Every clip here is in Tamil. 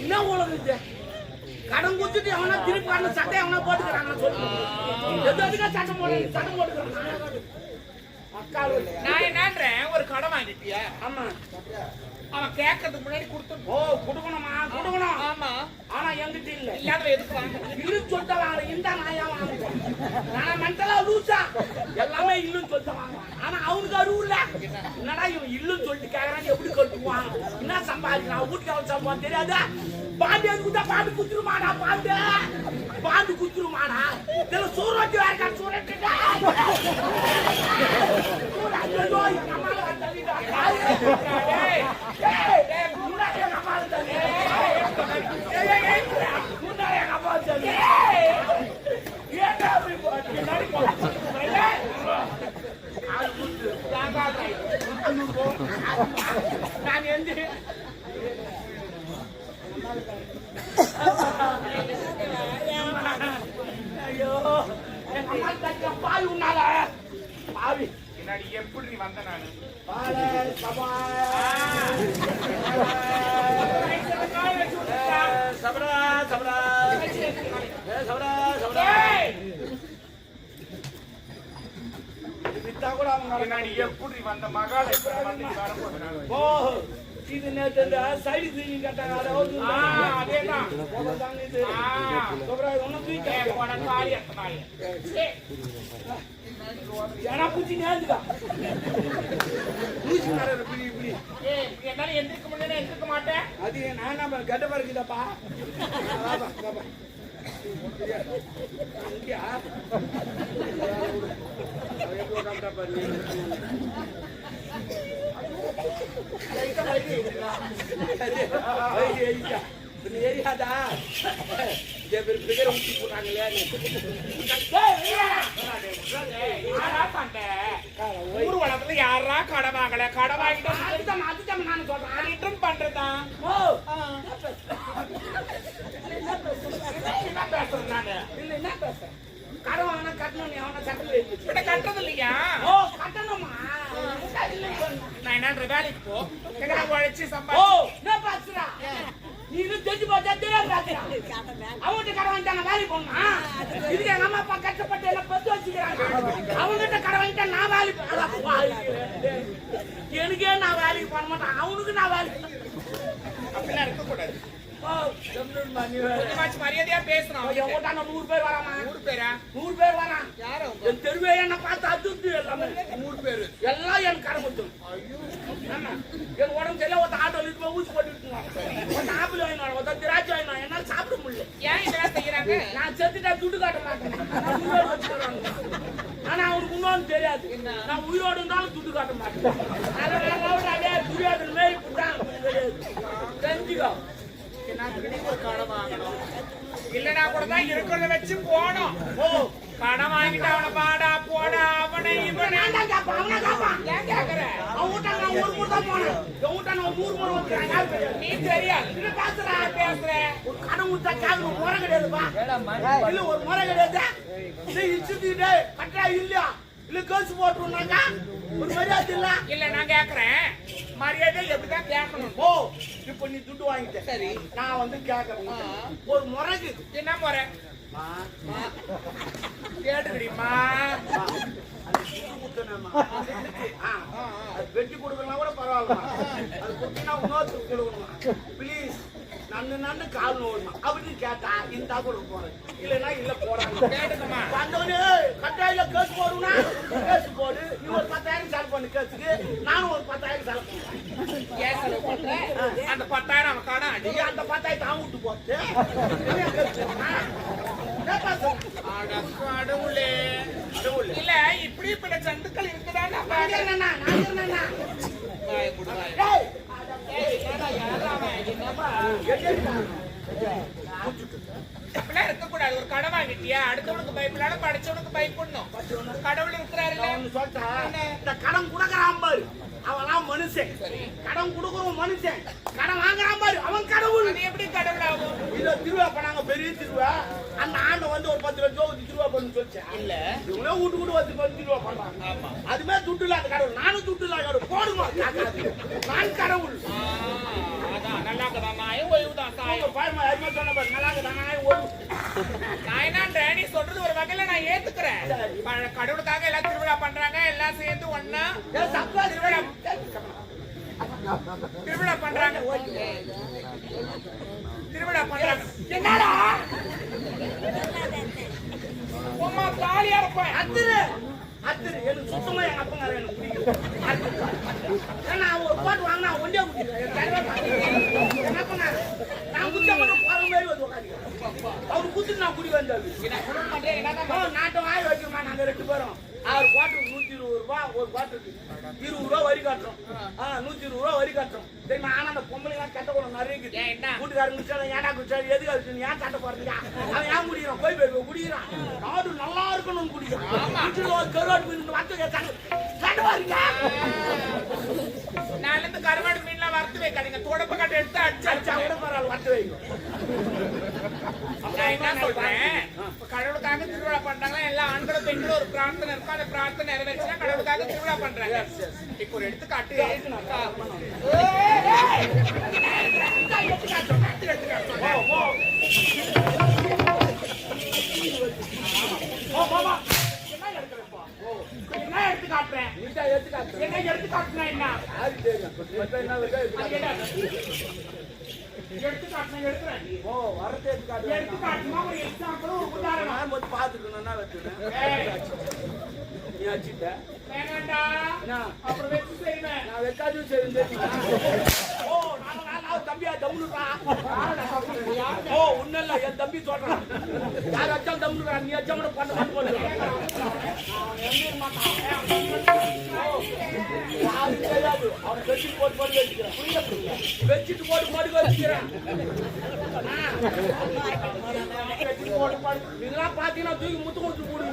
என்ன உலகம் கடன் குத்துட்டு எவனா திருப்பி கடன் சட்டை எவனா போட்டுக்கிறாங்க சொல்லு. எது எதுக்கா சட்டம் போடு சட்டம் போட்டுக்கிறாங்க? அக்கால் நான் என்னன்றேன் ஒரு கடன் வாங்கிட்டியா? ஆமா. அவன் கேட்கறதுக்கு முன்னாடி கொடுத்துட்டு ஓ கொடுக்கணுமா? கொடுக்கணும். ஆமா. ஆனா என்கிட்ட இல்ல. இல்லாத எதுக்கு வாங்க? இல்லுன்னு சொல்லிட்டு வாங்க. இந்த ஏன் வாங்குறேன்? நான் மென்டலா லூசா. எல்லாமே இல்லுன்னு சொல்லிட்டு வாங்குவான் ஆனா அவனுக்கு அறிவு இல்ல என்னடா இவன் இல்லுன்னு சொல்லிட்டு கேக்குறான்? எப்படி கட்டுவான் என்ன சம்பாதிக்கிறான்? வீட்டுக்கு அவன் சம்பாதி? தெரியாதா? பாண்டு எது குத்தா பாண்டு குத்துருமாடா பாண்டு? பாண்டு குத்துருமாடா. இதுல சூரத்தி வேற சூரத்தி முன்னாடி எங்க அம்மா தண்ணி முன்னாடி எங்க அம்மா தண்ணி ஏன்டா அப்படி போட்டு நடி போட்டு ஆள் குத்து நான் எந்த ஐயோ. எங்க அம்மா தக்க பால் உன்னால பாவி பின்னாடி எப்படி நீ வந்த நானு? பால சபா சபரா சபரா. சபரா சபரா வித்தா கூட அவங்க எப்படி வந்த மகால எப்படி வந்து வரும்போது ஓ இது நேத்து இந்த சைடு தூக்கி கட்டாங்க அதாவது ஆ, அதேதான். தாங்க இது ஆ. சபரா ஒன்னும் தூக்கி ஏய், போன ஏன்னா பூச்சி நேர்ந்துக்கா பூச்சி நேரம் இப்படி இப்படி என்னால எந்திரிக்க முடியல எந்திரிக்க மாட்டேன் அது நான் நம்ம கெட்ட பறக்குதப்பா வாப்பா, வாப்பா. இங்கயா? அவன் எப்படி உட்கார்ந்துட்டா பாரு. ஐயா, ஐயா. இப்ப நீ ஏறியாதா? இதே பேர் பிகரை ஊத்தி போட்டாங்களே. யாரா சண்டை ஊர் வளத்துல யாரா கடை வாங்கல கடை வாங்கிட்டு அதுதான், அதுதான் நானும் சொல்றேன். ரிட்டர்ன் பண்றதா ஓ, என்ன பேசுறேன் நானு இல்ல, என்ன பேசுற? கடன் வாங்கினா கட்டணும் எவனா சட்டம் எழுதி இப்ப கட்டுறது இல்லையா ஓ கட்டணுமா இல்ல சொன்னா என்ன வேலைக்கு போ. எங்க உழைச்சி ஓ என்ன பேசுறா நீ இது தெரிஞ்சு போச்சா தெரியாது பேசுறா அவங்ககிட்ட கடை வாங்கிட்டாங்க வேலைக்கு போனா இதுக்கு எங்க அம்மா அப்பா கஷ்டப்பட்டு எல்லாம் பத்து வச்சுக்கிறாங்க? அவங்ககிட்ட கடை வாங்கிட்டா நான் வேலைக்கு போ- அட பாவி. எனக்கே நான் வேலைக்கு போக மாட்டேன். அவனுக்கு நான் வேலைக்கு அப்படிலாம் இருக்க கூடாது ஓ, கொஞ்சமாச்சும் மரியாதையா பேசணும் என் வீட்டாண்ட நூறு பேர் வராமா ஊர் பேரா? நூறு பேர் வரான். யாரு என் தெருவே என்ன பார்த்து அதிர்ந்து எல்லாமே. ஊர் பேரு. எல்லாம் என் கொடுத்து ஆமா. என் உடம்பு சரியா ஒருத்த ஆட்டோ போய் ஊசி போட்டு ஒருத்த ஆப்பிள் வாங்கினான் ஒருத்த திராட்சை என்னால சாப்பிட முடியல. ஏன் இதெல்லாம் செய்யறாங்க? நான் செத்துட்டா துட்டு காட்ட மாட்டேன். நான். ஆனா அவனுக்கு இன்னொன்னு தெரியாது. நான் உயிரோடு இருந்தாலும் துட்டு காட்ட மாட்டேன். அதனால அதே துரியாதன் மாரி புட்டான் தெரிஞ்சுக்கோ. நான் ஒரு வாங்கணும் இல்லனா கூட தான் இருக்கிறத வச்சு போனோம் ஓ கடன் வாங்கிட்டு அவனை பாடா போடா அவனை இவனை ஏன் கேக்குற நான் ஊர் தான் போனேன் நான் ஊர் வந்துக்கிறேன் தெரியாது நீ தெரியாது என்ன பேசுறா பேசுற ஒரு கடன் ஊத்தா ஒரு முறை கிடையாதுப்பா இல்ல ஒரு முறை கிடையாது இல்ல கட்டா இல்லையா இல்ல கேஸ் போட்டுருந்தாங்க ஒரு மரியாதை இல்ல இல்ல நான் கேக்குறேன். மரியாதை எப்படிதான் கேட்கணும்? ஓ இப்ப நீ துட்டு வாங்கிட்ட. சரி. நான் வந்து கேக்குறேன் ஒரு முறைக்கு என்ன முறை? கேட்டுக்கிடிமா வெட்டி கொடுக்கலாம் கூட பரவாயில்ல அது குட்டினா இன்னொருத்தர் கொடுக்கணும் ப்ளீஸ் நன்னு நன்னு கால் நோடுமா? அப்படின்னு கேட்டா இந்த கூட போறேன். இல்லைன்னா இல்ல போறாங்க. வந்தவனே கட்டாயில கேஸ் போடுனா கேஸ் போடு. நீ ஒரு பத்தாயிரம் செலவு பண்ணு கேஸுக்கு. நானும் ஒரு பத்தாயிரம் செலவு பண்ணுவேன். அந்த பத்தாயிரம் அவன் கடை அடி. நீ அந்த பத்தாயிரத்தை அவன் விட்டு போட்டு. கடவுளே இல்ல இப்படி இப்படி சந்துக்கள் இருக்குதான்னு நான் என்னண்ணா? நான் என்னண்ணா? டேய், ஏய், என்னடா, யாரா அவன்? என்னப்பா? எங்கேடா? அப்படிலாம் இருக்கக்கூடாது. ஒரு கடை வாங்கிட்டியா? அடுத்தவனுக்கு பயப்படாத படிச்சவனுக்கு பயப்படணும். கடவுள் சொல்லிட்டேன். இந்த கடன் கொடுக்கறான் பாரு. அவன்லாம் மனுஷன். கடன் கொடுக்கறவன் மனுஷன். கடன் வாங்குறான் பாரு. அவன் கடவுள். அது எப்படி கடவுள் ஆகும் இல்ல திருவிழா பண்ணாங்க பெரிய திருவிழா. அந்த ஆண்டு வந்து ஒரு பத்து லட்சம் ஊத்தி திருவிழா பண்ணு சொல்லிச்சு இல்ல. இவங்களே வீட்டு கூட வந்து பண்ணி திருவிழா பண்றாங்க ஆமா. அதுமே துட்டு இல்லாத கடவுள். நானும் துட்டு இல்லாத கடவுள். காக்காது. நான் கடவுள் ஆ, அதான் நல்லா இருக்குதான் நாயும் ஓய்வுதான் சாய் எல்லாம் சேர்ந்து ஒண்ணா ஏ, சப்பா திருவிழா திருவிழா பண்றாங்க. திருவிழா பண்றாங்க. என்னடா? உம்மா காலியா இருப்பேன் அத்திரு. அத்திரு. எனக்கு சுத்தமா எங்க அப்பங்கார எனக்கு பிடிக்கல. ஏன்னா ஒரு பாட்டு வாங்கினா ஒண்டே என்ன பண்ணாரு நான் குடிச்சா மட்டும் போற மாதிரி வந்து உட்காந்து அவர் குத்து நான் குடி வந்தாரு. நாட்டம் வாய் வைக்கிறோமா நாங்க ரெண்டு பேரும். அவர் குவாட்டருக்கு நூத்தி இருபது ரூபா ஒரு குவாட்டருக்கு இருபது ரூபா வரி கட்டுறோம். ஆ. நூத்தி இருபது ரூபா வரி கட்டுறோம். சரி நான் அந்த பொம்பளைங்க கெட்ட குணம் நிறைய? வீட்டுக்காரங்க குடிச்சாலும் ஏன்டா குடிச்சாலும் எதுக்கு அது ஏன் சட்டை போடுறீங்க? அவன் ஏன் குடிக்கிறான்? போய் போய் குடிக்கிறான். நாடு நல்லா இருக்கணும்னு குடிக்கிறான். கருவாடு மீன் வந்து கேட்டாங்க இருந்து கருவாடு மீன்லாம் வறுத்து வைக்காதீங்க. தொடப்ப கட்டை எடுத்து அடிச்சு அடிச்சா கூட பரவாயில்ல வைங்க. நான் என்ன சொல்றேன் கடவுளுக்காக திருவிழா பண்றாங்க. எல்லா ஆண்களும் பெண்களும் ஒரு பிரார்த்தனை இருக்கும். அந்த பிரார்த்தனை நிறைவேற்றினா கடவுளுக்காக திருவிழா பண்றாங்க. இப்போ ஒரு எடுத்துக்காட்டு. போ. என்ன எடுத்து காட்டுறேன். என்ன? எடுத்து காட்டுனா என்ன யாருக்கு தெரியும்? மத்த என்ன இருக்கோ எடுத்து அது காட்டு. என்ன? எடுத்து காட்டுனா எடுக்கிறேன் ஓ, வரத்தை எடுத்து காட்டு. எடுத்து காட்டுனா ஒரு எக்ஸாம்பிள் ஒரு உதாரணம் நான் மட்டும் பார்த்துக்கணும்னா வச்சுக்கிறேன். ஏய், நீ வச்சுட்ட. வேணாண்டா என்ன? அப்புறம் வச்சு செய்வேன் நான் வைக்காதும் சரி நாலாவது தம்பியா தம்முனுடா. ஓ, இல்ல, என் தம்பி சொல்றான். யார் வச்சாலும் தம்முனுடா, நீ வச்சா கூட பண்ண பண்ண போல. அவனை வச்சுட்டு போட்டு போட்டு வச்சுக்கிறான். வச்சுட்டு போட்டு போட்டு வச்சுக்கிறான். இதெல்லாம் பாத்தீங்கன்னா தூக்கி முத்து கொடுத்து போடுங்க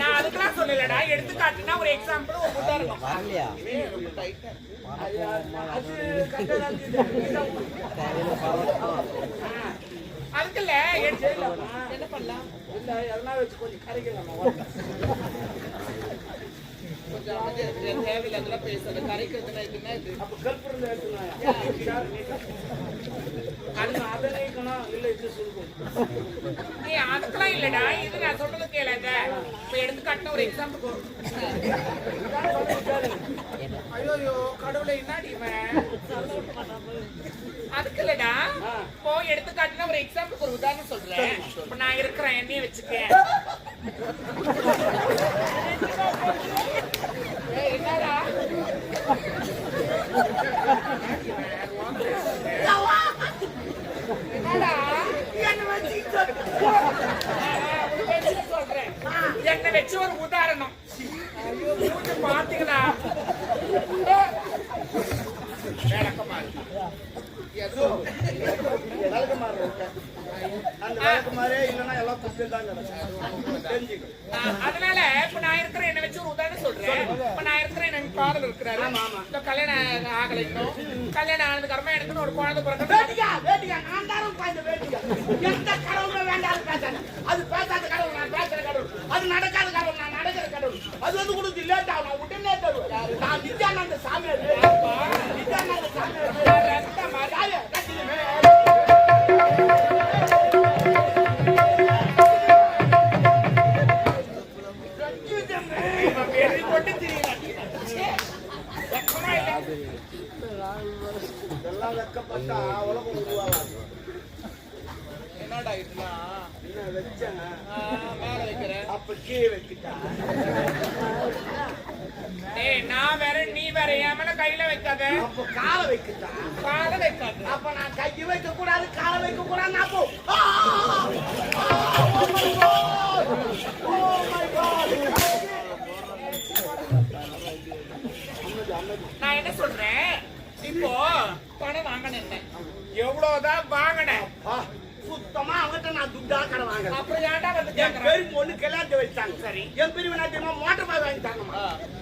நான் அதுக்கெல்லாம் சொல்லலடா. எடுத்து காட்டுனா ஒரு எக்ஸாம்பிள் ஒரு உதாரணம் அது கரெக்டா இருக்குது. அதுக்கு இல்ல எடுத்து என்ன பண்ணலாம்? இல்ல எதனா வச்சு கொஞ்சம் கரைக்கலாம்? தேவையில்லாதெல்லாம் பேசுறது கரைக்கிறதுனா இதுனா இது? அப்ப இருந்தா எடுத்துனாயா அது அதை நீக்கணும் இது சுருக்கும். ஏய் அதுக்கெல்லாம் இல்லடா இது நான் சொல்றது கேளாத இப்ப எடுத்து காட்டின ஒரு எக்ஸாம்பிள் ஐயோ கடவுளை என்னடி இவன்? அதுக்கு இல்லடா இப்போ எடுத்து காட்டின ஒரு எக்ஸாம்பிள் ஒரு உதாரணம் சொல்றேன். இப்ப நான் இருக்கிறேன் என்னைய வச்சுக்கேன் ஏய், என்னடா என்ன வச்சுக்கிட்டு சொல்றேன் என்ன வச்சு ஒரு உதாரணம். பாத்தீங்களா விளக்கமா. ஏதோ. இருக்கு. அந்த இல்லைன்னா எல்லாம் அதனால இப்ப நான் இருக்கிற என்ன வச்சு ஒரு உதாரணம் சொல்றேன். இப்ப நான் இருக்கிற எனக்கு காதல் இருக்கிறாரு. இந்த கல்யாணம் ஆகலை இன்னும் கல்யாணம் ஆனதுக்கு அப்புறமா எனக்கு ஒரு குழந்தை பிறகு வேட்டிக்கா வேட்டிக்கா நான் தானே பாய்ந்த வேட்டிக்கா எந்த கடவுளும் வேண்டாம் பேசாத. அது பேசாத கடவுள் நான் பேசுற கடவுள். அது நடக்காத கடவுள் நான் நடக்கிற கடவுள். அது வந்து கொடுத்து லேட் ஆகும். நான் உடனே தருவேன். நான் நித்யானந்த சாமியார். நித்யானந்த சாமியார். நான் என்ன சொல்றேன்? இப்போ பணம் வாங்கினேன் எவ்வளவுதான் வாங்கினேன்? சுத்தமா அவங்கிட்ட நான் துட்டா கடை வாங்குறேன் அப்புறம் ஏன்டா வந்து பெரிய பொண்ணு கல்யாணத்தை வச்சாங்க சரி. என் பிரிவு நாட்டியமா மோட்டர் பாய்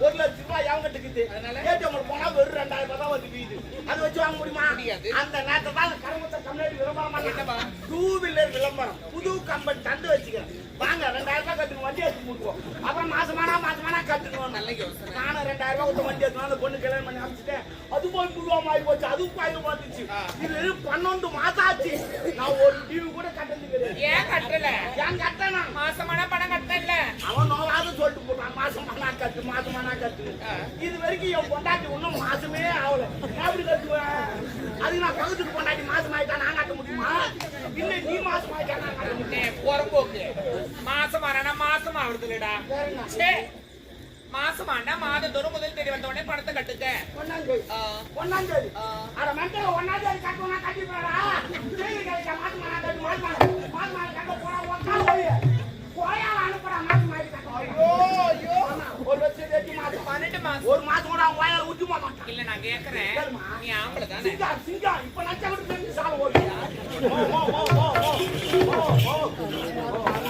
ஒரு லட்சம் ரூபாய் அவங்கிட்ட இருக்குது. அதனால? ஏடிஎம் போனா வெறும் ரெண்டாயிரம் ரூபாய் தான் வந்து வீது. அதை வச்சு வாங்க முடியுமா? முடியாது. அந்த நேரத்தை தான் கருமத்தை கம்யூனிட்டி விளம்பரம்? டூ வீலர் விளம்பரம். புது கம்பெனி தந்து வச்சுக்கிறேன். வாங்க ரெண்டாயிரம் ரூபாய் கட்டுங்க வண்டி எடுத்து முட்டுவோம். அப்ப அப்புறம் மாசமானா மாசமானா கட்டணும் நல்ல யோசனை நானும் ரெண்டாயிரம் ரூபாய் கொடுத்து வண்டி எடுத்து அந்த பொண்ணு கல்யாணம் பண்ணி அனுப்பிச்சிட்டேன். அது போய் புழுவா ஆகி போச்சு. அதுவும் பாயிரம் வந்துச்சு. இது வெறும் பன்னெண்டு மாசம் ஆச்சு. நான் ஒரு டிவி கூட கட்டது கிடையாது ஏன் கட்டல? ஏன் கட்டணா மாசமான பணம் கட்டல. அவன் நோவாத சொல்லிட்டு போட்டான். மாசமானா கட்டு மாசமானா கட்டு. இது வரைக்கும் என் பொண்டாட்டி இன்னும் மாசமே ஆகல. எப்படி கட்டுவேன்? அது நான் பகுதிக்கு பொண்டாட்டி மாசம் ஆயிட்டா நான் கட்ட முடியுமா? இல்ல நீ மாசம் ஆயிட்டா நான் கட்ட முடியும் புறம்போக்கு மாசம் ஆனா மாசம் ஆகுதுலடா சே மாசமாண்டா மாதந்தோறும் முதல் தேதி வந்த உடனே பணத்தை கட்டுக்க ஒன்னாம் தேதி ஒன்னாம் தேதி. அட மென்டல் ஒன்னாம் தேதி கட்டுவனா கட்டி போடா தேதி கட்ட அனுப்புறா மாசம் மாதிரி கட்ட ஐயோ ஐயோ ஒரு வருஷம் தேதி மாசம் பன்னெண்டு மாசம் ஒரு மாசம் கூட வாயால ஊத்தி மாட்டான் இல்ல நான் கேக்குறேன். நீ ஆம்பளை தானே சிங்கா சிங்கா இப்ப நச்சா கூட தெரிஞ்சு சால ஓடியா ஓ ஓ ஓ ஓ ஓ ஓ ஓ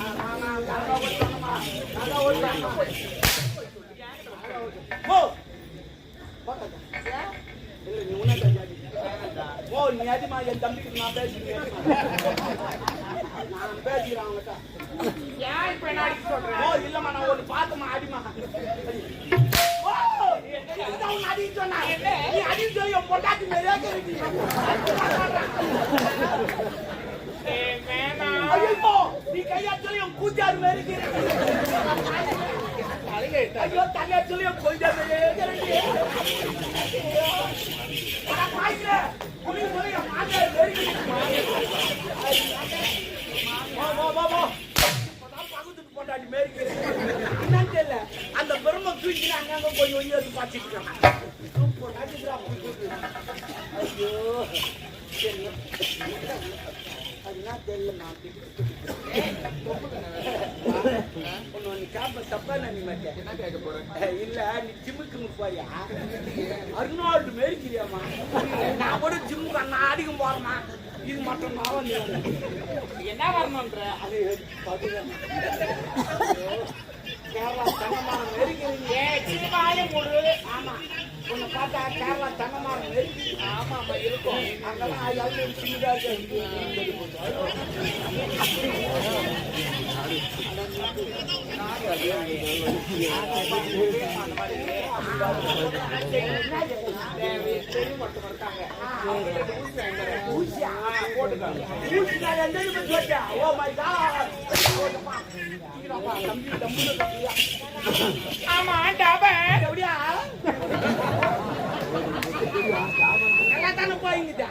ஓ நீ அதிகமா என் தம்பிக்கு நான் பேசுகிறேன் நான் பேசுகிறேன் அவங்ககிட்ட ஏன் இப்ப என்ன அடிக்க சொல்றேன் ஓ இல்லம்மா நான் ஒரு பாத்துமா அடிமா நீ கையா சொல்லி கூத்தாரு மாதிரி இருக்கிறேன் ஐயோ தண்ணி அடிச்சலையே போயிட்டாங்க என்னன்னு தெரியல அந்த பெருமை தூக்கி அங்கங்க போய் ஒய் வந்து பார்த்துட்டு இருக்காங்க தெரியல நான் நம்ம தப்பா நினைக்க மாட்டேன். என்ன கேட்க போறேன் இல்ல நீ ஜிம்முக்கு முப்பாரியா அர்னால்டு நான் கூட ஜிம்முக்கு அண்ணா அடிக்கும் போறமா இது மட்டும் மாவன் என்ன வரணும்ன்ற அது பாத்துக்கலாம் மேரிக்கிறீங்க ஆமா. உன்னை பார்த்தா கேரளா தங்கமா இருக்கு. ஆமா ஆமா இருக்கும் கள்ளத்தானு போயிங்கச்சா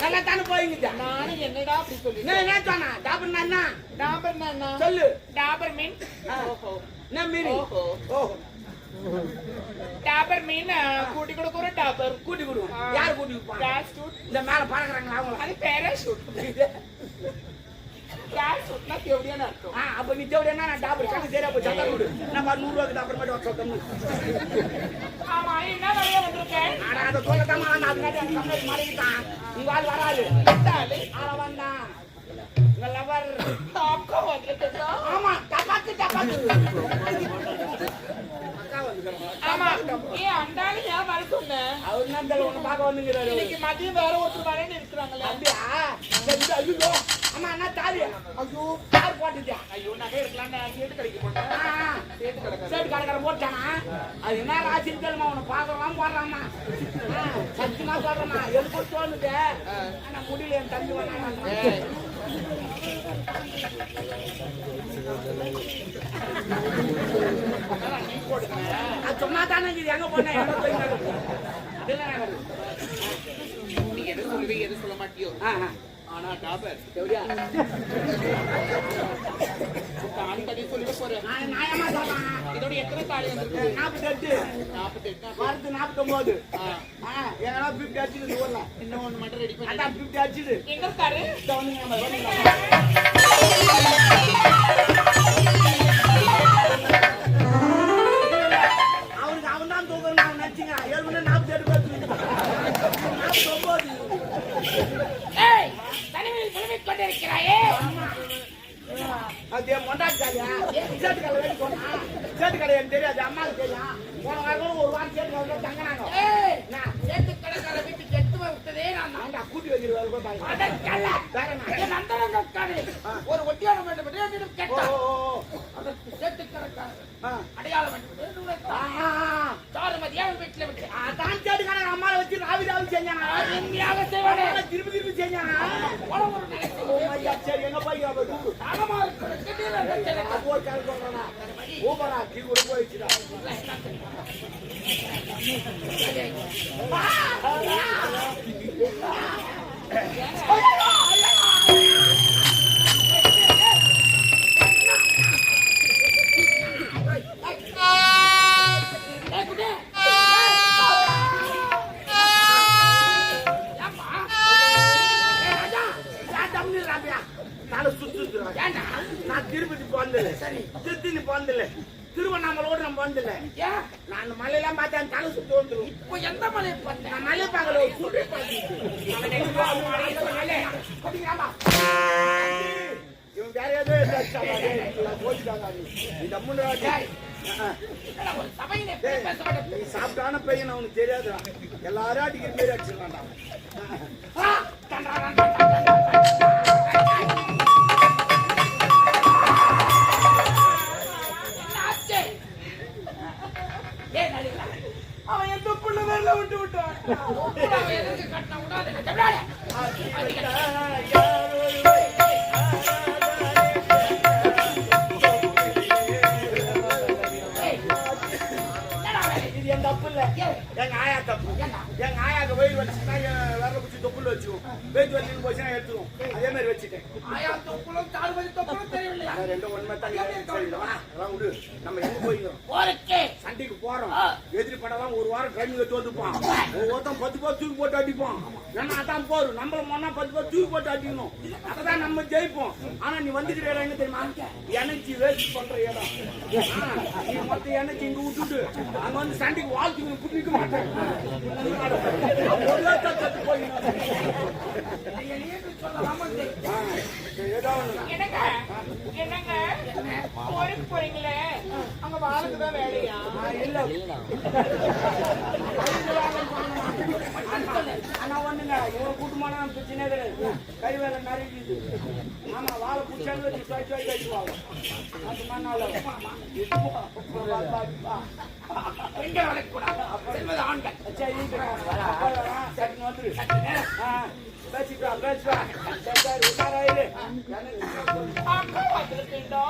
கள்ளத்தானு போயிங்கச்சா நானும் என்னடா அப்படி சொல்லி நான் என்ன சொன்னா டாபர் நானா டாபர் நானா சொல்லு டாபர் மீன் ஓஹோ நான் மீன் ஓஹோ ஓஹோ டாபர் மீன் கூட்டி கொடுக்குற டாபர் கூட்டி கொடுக்கும் யார் கூட்டி கொடுப்பாங்க இந்த மேல பறக்குறாங்களா அவங்க அது பேராஷூட் பேராஷூட்னா எப்படியான அர்த்தம் ஆ, அப்ப நீ தேவையா நான் டாபர் கணக்கு சரியா போய் சத்தம் கொடு. நான் பாரு நூறு ரூபாய்க்கு அப்புறமேட்டு ஒரு சொத்தம் ஆமா என்ன வழியா வந்திருக்கேன் ஆனா அதை சொல்லத்தாமா நான் அதுக்காண்டி அந்த கம்பெனி மாறிக்கிட்டான் உங்க ஆள் வராது டாலு ஆள வந்தான் உங்க லவர் அக்கா வந்துருக்கா ஆமா டபாக்கு டபாக்கு அக்கா வந்துக்கிறாங்க. ஆமா ஏன் அண்டாலும் ஏன் வர சொன்னேன் அவர் என்ன தெரியல உன்னை பார்க்க வந்துங்கிறாரு இன்னைக்கு மதியம் வேற ஒருத்தர் வரேன்னு இருக்கிறாங்களே அப்படியா ஐயோ அம்மா என்ன தாலி. ஐயோ தார் போட்டுட்டியா ஐயோ நகை இருக்கலாம்னு கிடைக்க ஆ. கேட்டு கிடக்கிறேன் சேட்டு கடைக்காரன் போட்டானா? அது என்ன ராசின்னு தெரியுமா? உன்னை பார்க்கலாம் போடுறாமா சத்தியமா சொல்றேன்னா எனக்கு தோணுது ஆனா முடியல என் தம்பி நீ போட்டுக்கிறேன் அது சொன்னா தானே இது எங்க போனேன் எங்க போய். நீ எது சொல்லுவீங்க எது சொல்ல மாட்டியோ? ஆ. ஆனா டாபர் எப்படியா? தாலி கட்டி சொல்லிட்டு போறேன் நான் நியாயமா சொல்றேன். இதோட எத்தனை தாலி வந்திருக்கு நாற்பத்தெட்டு, நாற்பத்தி எட்டு வரது நாற்பத்தொன்பது. எங்கன்னா 50 அடிச்சுது ஊர்ல. இன்னும் ஒண்ணு மட்டும் ரெடி பண்ணி 50 அடிச்சுது. எங்க இருக்காரு செஞ்சானா? உண்மையாக செய்வானே. அம்மாவை திருப்பி செஞ்சானா? ஓ, ஐயா, சரி, எங்க போய் அப்ப கூப்பிடு. தாகமா அப்போ கால் சொல்றானா? ஊபரா, கீ கூட போயிடுச்சுடா. ஏய், போனதில்லை. திருத்தணி போனதில்லை. திருவண்ணாமலையோட நான் போனதில்லை. ஏன்? நான் அந்த மலையெல்லாம் பார்த்தேன் தலை சுத்து வந்துடும் இப்போ எந்த மலையை பார்த்தேன்? நான் மலை பார்க்கல ஒரு? இந்த. குடிங்களாம்மா. இவன் வேற ஏதோ. நீ சாப்பிட்டான பையன் அவனுக்கு தெரியாதுடா எல்லாரும் அடிக்கிற மாரி அடிச்சிடலாம்டா அதான் ரெண்டும் ஒண்ணுமே தான் அதெல்லாம் விடு. நம்ம எங்க போய்க்கிறோம் போருக்கு. சண்டைக்கு போறோம். எதிரி படம் ஒரு வாரம் ட்ரைனிங் எடுத்து வந்துப்பான் ஒவ்வொருத்தன் பத்து பேர் தூக்கி போட்டு அடிப்பான். ஏன்னா அதான் போரும் நம்மள மொன்னா பத்து பேர் தூக்கி போட்டு அடிக்கணும். அப்பதான் நம்ம ஜெயிப்போம். ஆனா நீ வந்துக்கிற இடம் என்ன தெரியுமா? எனர்ஜி வேஸ்ட் பண்ற இடம். நீ மொத்த எனர்ஜி இங்க விட்டுட்டு அங்க வந்து சண்டைக்கு வாழ்த்து புடிக்க மாட்டேன். நீங்க நீங்க சொல்லலாமா என்னங்க? என்னங்க? போருக்கு போறீங்களே? அங்க வாழுக்குதான் வேலையா? இல்ல ஆனா ஒண்ணுங்க. இவன் கூட்டமான கிடையாது கை வேலை நிறைய ஆமா வாழை பிடிச்சாலும் சுவை சுவை கழிச்சுவாங்க அது மண்ணால எங்க வேலைக்கு ஆண்கள் சரி வந்துரு ஆ, பேசிட்டு வா, பேசிட்டு வா. சரி, சரி, உட்கார இரு. அக்கா வந்திருக்கேன்டா